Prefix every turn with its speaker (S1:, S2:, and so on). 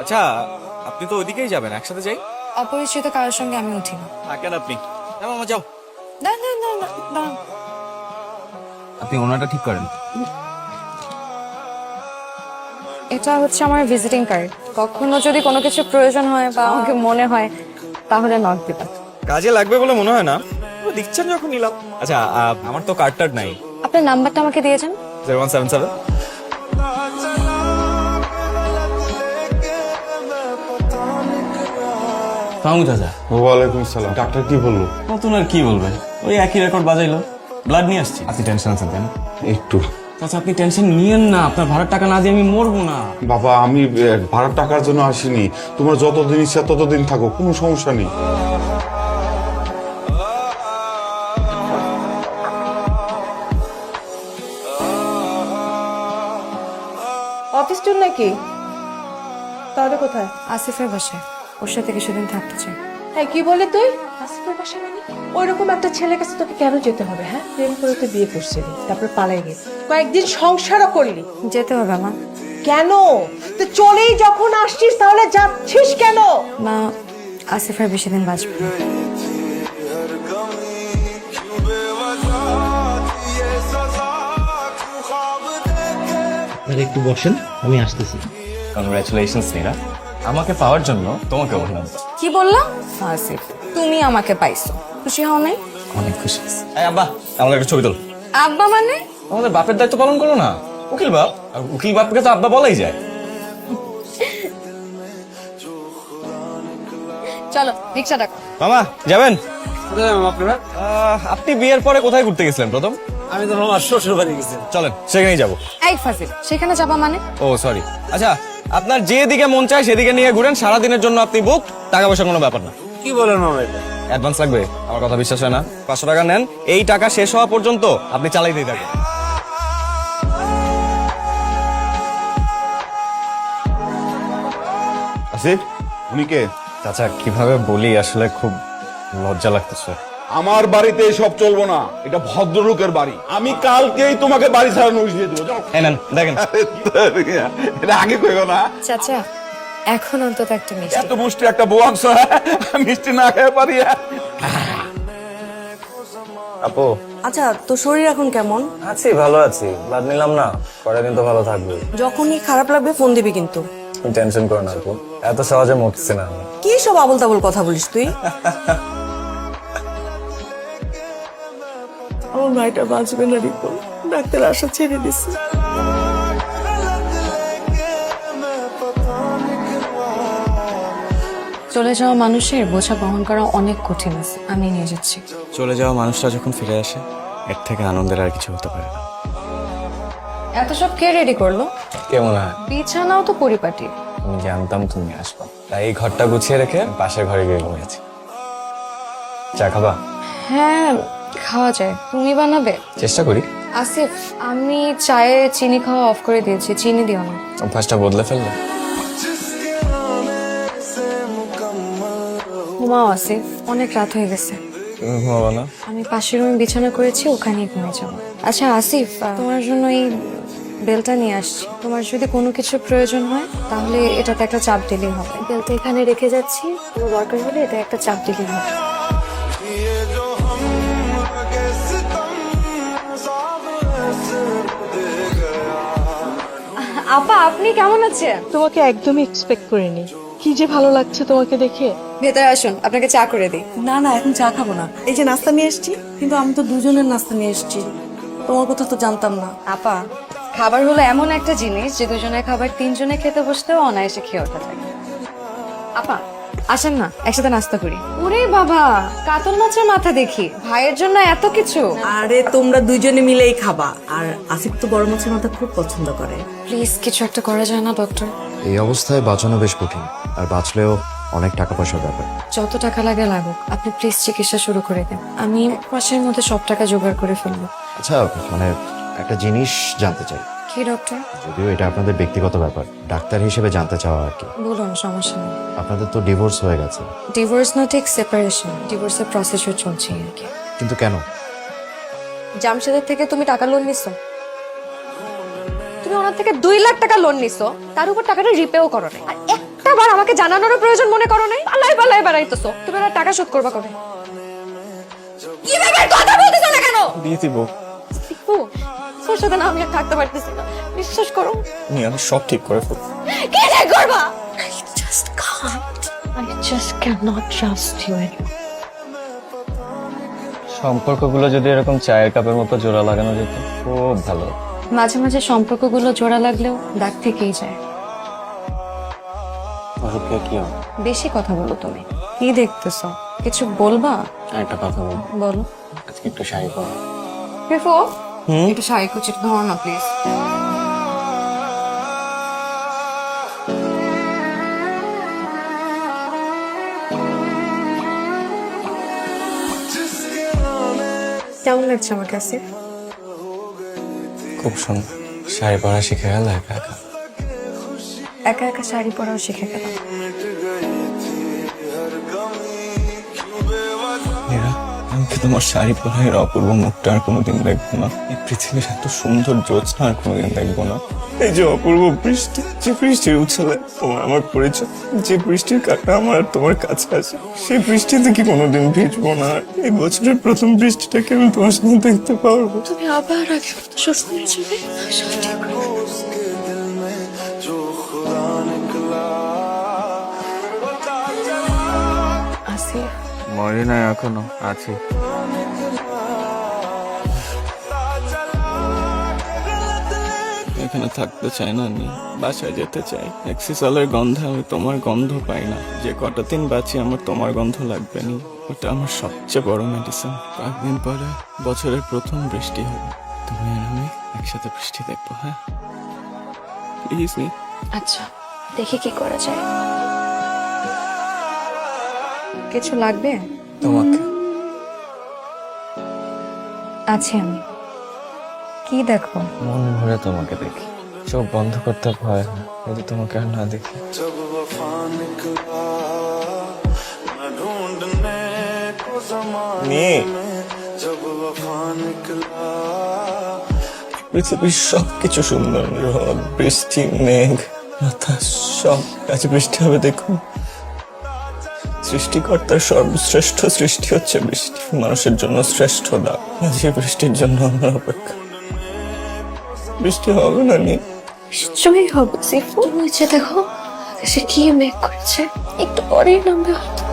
S1: আচ্ছা আপনি তো ওইদিকেই যাবেন একসাথে যাই?
S2: অপরিচিত কারোর সঙ্গে আমি উঠি না।
S1: থাকেন আপনি। যাও মামা যাও।
S2: দাঁড়ান, দাঁড়ান, দাঁড়ান, দাঁড়ান।
S1: আপনি ওনাটা ঠিক করেন।
S2: এটা হচ্ছে আমার ভিজিটিং কার্ড কখনো যদি কোনো কিছু প্রয়োজন হয় বা আমাকে মনে হয় তাহলে নক দিবা
S1: কাজে লাগবে বলে মনে হয় না। ও দিচ্ছেন যখন নিলাম। আচ্ছা আমার তো কার্ড টার্ড নাই।
S2: আপনার নাম্বারটা আমাকে দিয়েছেন
S1: zero one seven seven
S3: Fahmu চাচা।
S4: ওয়ালাইকুম সালাম। ডাক্তার কি বলল?
S3: নতুন আর কি বলবে? ওই একই রেকর্ড বাজাইলো। ব্লাড নিয়ে আসছি। আপনি টেনশন আছেন তাই না?
S4: একটু।
S3: চাচা আপনি টেনশন নিয়েন না। আপনার ভাড়ার টাকা না দিয়ে আমি মরবো না।
S4: বাবা আমি এ, ভাড়ার টাকার জন্য আসিনি। তোমার যতদিন ইচ্ছা ততদিন থাকো কোনো সমস্যা নেই।
S5: অফিস টুর নাকি? তাহলে কোথায়?
S2: আসিফের বাসায়। ওর সাথে কিছুদিন থাকতে চাই।
S5: হ্যাঁ কি বলে তুই? আসিফের বাসায় মানে? ওইরকম একটা ছেলের কাছে তোকে কেন যেতে হবে হ্যাঁ? প্রেম করে তো বিয়ে করছিলি তারপরে পালাই গেলি। কয়েকদিন সংসারও করলি।
S2: যেতে হবে মা।
S5: কেন? তো চলেই যখন আসছিস তাহলে যাচ্ছিস কেন?
S2: মা আসিফের বেশি দিন বাঁচবে না।
S6: একটু বসেন আমি আসতেছি।
S3: কংগ্রাচুলেশনস নীরা আমাকে পাওয়ার জন্য তোমাকে বললাম
S2: কি বললাম আসিফ তুমি আমাকে পাইছো। খুশি হও নাই?
S3: অনেক খুশি এই আব্বা আমাদের একটা ছবি তোল।
S2: আব্বা মানে?
S3: আমাদের বাপের দায়িত্ব পালন করো না। উকিল বাপ আর উকিল বাপকে তো আব্বা বলাই যায়।
S2: চলো রিক্সা ডাকো।
S3: মামা যাবেন? আপনারা? আপনি বিয়ের পরে কোথায় ঘুরতে গেছিলেন প্রথম?
S6: আমি তো আমার শ্বশুর বাড়ি গেছি
S3: চলেন সেখানেই যাব।
S2: এই ফাজিল সেখানে যাবা মানে?
S3: ও সরি আচ্ছা আপনার যেদিকে মন চায় সেদিকে নিয়ে ঘুরেন। সারাদিনের জন্য আপনি বুক টাকা পয়সা কোনো ব্যাপার না।
S6: কি বলেন মামা এটা?
S3: অ্যাডভান্স লাগবে? আমার কথা বিশ্বাস হয় না। পাঁচশো টাকা নেন এই টাকা শেষ হওয়া পর্যন্ত আপনি চালাই দিয়ে থাকবেন
S4: আসিফ উনি কে?
S3: চাচা কীভাবে বলি আসলে খুব লজ্জা লাগতেছে।
S4: আমার বাড়িতে সব চলবো না। এটা ভদ্রলোকের বাড়ি। আমি কালকেই তোমাকে বাড়ি ছাড়া নোটিশ দিয়ে দেবো যাও।
S3: দেখেন।
S4: এটা আগে কইও না।
S2: চাচা এখন অন্তত একটা মিষ্টি।
S4: এত মুষ্টি একটা বউ আনছো হ্যাঁ? মিষ্টি না খেয়ে পারি হ্যাঁ?
S3: আপু।
S7: আচ্ছা তোর শরীর এখন কেমন?
S3: আছি ভালো আছি। ব্লাড নিলাম না পরের দিন তো ভালো থাকবে।
S7: যখনই খারাপ লাগবে ফোন দিবি কিন্তু।
S3: টেনশন করো না আপু। এত সহজে মরতেছে না
S7: কি সব আবল তাবল কথা বলিস তুই? আমার ভাইটা বাঁচবে না রিপন। ডাক্তার আশা ছেড়ে দিছে।
S2: চলে যাওয়া মানুষের বোঝা বহন করা অনেক কঠিন আছে। আমি নিয়ে যাচ্ছি।
S1: চলে যাওয়া মানুষটা যখন ফিরে আসে এর থেকে আনন্দের আর কিছু হতে পারে না।
S2: এত সব কে রেডি করল?
S3: কেমন হয়
S2: বিছানাও তো পরিপাটি।
S3: আমি জানতাম তুমি আসবা। তাই এই ঘরটা গুছিয়ে রেখে পাশের ঘরে গিয়ে ঘুমিয়েছি। চা খাবা?
S2: হ্যাঁ খাওয়া যায়। তুমি বানাবে?
S3: চেষ্টা করি।
S2: আসিফ আমি চায়ে চিনি খাওয়া অফ করে দিয়েছি চিনি দিও না।
S3: অভ্যাসটা বদলে ফেললে।
S2: ঘুমাও আসিফ অনেক রাত হয়ে গেছে।
S3: ঘুমাবো না?
S2: আমি পাশের রুমে বিছানা করেছি ওখানেই ঘুমিয়ে যাব। আচ্ছা আসিফ তোমার জন্য এই বেলটা নিয়ে আসছি। তোমার যদি কোনো কিছু প্রয়োজন হয় তাহলে এটাতে একটা চাপ দিলেই হবে। বেলটা এখানে রেখে যাচ্ছি কোনো দরকার হলে এটা একটা চাপ দিলেই হবে। আপা আপনি কেমন আছেন?
S8: তোমাকে একদমই এক্সপেক্ট করিনি। কি যে ভালো লাগছে তোমাকে দেখে।
S2: ভেতরে আসুন আপনাকে চা করে দিই।
S7: না না এখন চা খাব না। এই যে নাস্তা নিয়ে এসেছি কিন্তু আমি তো দুজনের নাস্তা নিয়ে এসেছি। তোমার কথা তো জানতাম না।
S2: আপা খাবার হলো এমন একটা জিনিস যে দুজনের খাবার তিনজনে খেতে বসতেও অনায়াসে খেয়ে ওঠা যায়। আপা আসেন না একসাথে নাস্তা করি। ওরে বাবা কাতল মাছের মাথা দেখি ভাইয়ের জন্য এত কিছু।
S7: আরে তোমরা দুইজনে মিলেই খাবা। আর আসিফ তো বড় মাছের মাথা খুব পছন্দ করে।
S2: প্লিজ কিছু একটা করা যায় না ডক্টর?
S9: এই অবস্থায় বাঁচানো বেশ কঠিন আর বাঁচলেও অনেক টাকা পয়সার ব্যাপার।
S2: যত টাকা লাগে লাগুক আপনি প্লিজ চিকিৎসা শুরু করে দেন। আমি মাসের মধ্যে সব টাকা জোগাড় করে ফেলব।
S9: আচ্ছা মানে একটা জিনিস জানতে চাই।
S2: কি ডক্টর
S9: যদিও এটা আপনাদের ব্যক্তিগত ব্যাপার ডাক্তার হিসেবে জানতে চাওয়া আর কি।
S2: বলুন সমস্যা নেই।
S9: আপনাদের তো ডিভোর্স হয়ে গেছে।
S2: ডিভোর্স না ঠিক সেপারেশন ডিভোর্সের প্রসেসর চলছে আর কি।
S9: কিন্তু কেন?
S2: জামশেদের থেকে তুমি টাকা লোন নিছো? তুমি ওনার থেকে দুই লাখ টাকা লোন নিছো তার উপর টাকাটা রিপেও করো না আর একটা একটা বার আমাকে জানানোর প্রয়োজন মনে করো নাই? পালাই পালাই বেড়াইতেছো। তুমি আর টাকা শোধ করবা কবে? কি ব্যাপার? কথা বলতেছো না কেন?
S1: দিয়ে দিব।
S2: তোর সাথে না আমি আর থাকতে পারতেছি না। বিশ্বাস করো।
S1: নি আমি সব ঠিক করে ফেলব।
S2: কি ঠিক করবা? I just can't. I just cannot trust you anymore.
S3: সম্পর্কগুলো যদি এরকম চায়ের কাপের মতো জোড়া লাগানো যেত খুব ভালো
S2: মাঝে মাঝে সম্পর্কগুলো জোড়া লাগলেও দাগ থেকেই যায়। বেশি কথা বলো তুমি। কি দেখতেছো? কিছু বলবা?
S3: একটা কথা বল।
S2: বলো।
S3: আজকে একটু শাড়ি পরো।
S2: একটু শাড়ি কুচি ধরো না প্লিজ কেমন লাগছে আমার কাছে?
S3: খুব সুন্দর। শাড়ি পরা শিখে গেল একা একা?
S2: একা একা শাড়ি পরাও শিখে গেলাম
S3: মীরা আমি কি তোমার শাড়ি পরা এর অপূর্ব মুখটা আর কোনোদিন দেখব না? এই পৃথিবীর এত সুন্দর জ্যোৎস্না আর কোনোদিন দেখব না। এই যে অপূর্ব বৃষ্টি যে বৃষ্টির উছলে তোমার আমার পরিচয় যে বৃষ্টির কাটা আমার আর তোমার কাছে আসে সেই বৃষ্টিতে কি কোনোদিন ভিজবো না? এই বছরের প্রথম বৃষ্টিটাকে আমি তোমার সাথে দেখতে পারব।
S8: তুমি আবার আগে সুস্থ হয়ে যাবে
S3: মরি না এখনও আছি। এখানে থাকতে চাই না আমি বাসায় যেতে চাই। অ্যাক্সিসলের গন্ধে আমি তোমার গন্ধ পাই না। যে কটা দিন বাঁচি আমার তোমার গন্ধ লাগবে না। ওটা আমার সবচেয়ে বড় মেডিসিন কয়েকদিন পরে বছরের প্রথম বৃষ্টি হবে। তুমি আর আমি একসাথে বৃষ্টি দেখব হ্যাঁ? প্লিজ
S2: আচ্ছা দেখি কি করা যায়। কিছু লাগবে?
S3: তোমাকে।
S2: আছি আমি। কি দেখো?
S3: মন ভরে তোমাকে দেখি। চোখ বন্ধ করতে ভয় হয় যদি তোমাকে আর না দেখি।
S1: নিয়ে
S3: পৃথিবীর সবকিছু সুন্দর রোদ বৃষ্টি মেঘ বাতাস সব। আজ বৃষ্টি হবে দেখুন। সৃষ্টিকর্তার সর্বশ্রেষ্ঠ সৃষ্টি হচ্ছে বৃষ্টি। মানুষের জন্য শ্রেষ্ঠ দা যে বৃষ্টির জন্য আমরা অপেক্ষা। বৃষ্টি হবে না নি?
S2: নিশ্চয়ই হবে দেখো, সে কি মেঘ করছে, একটু পরেই নামবে হয়তো।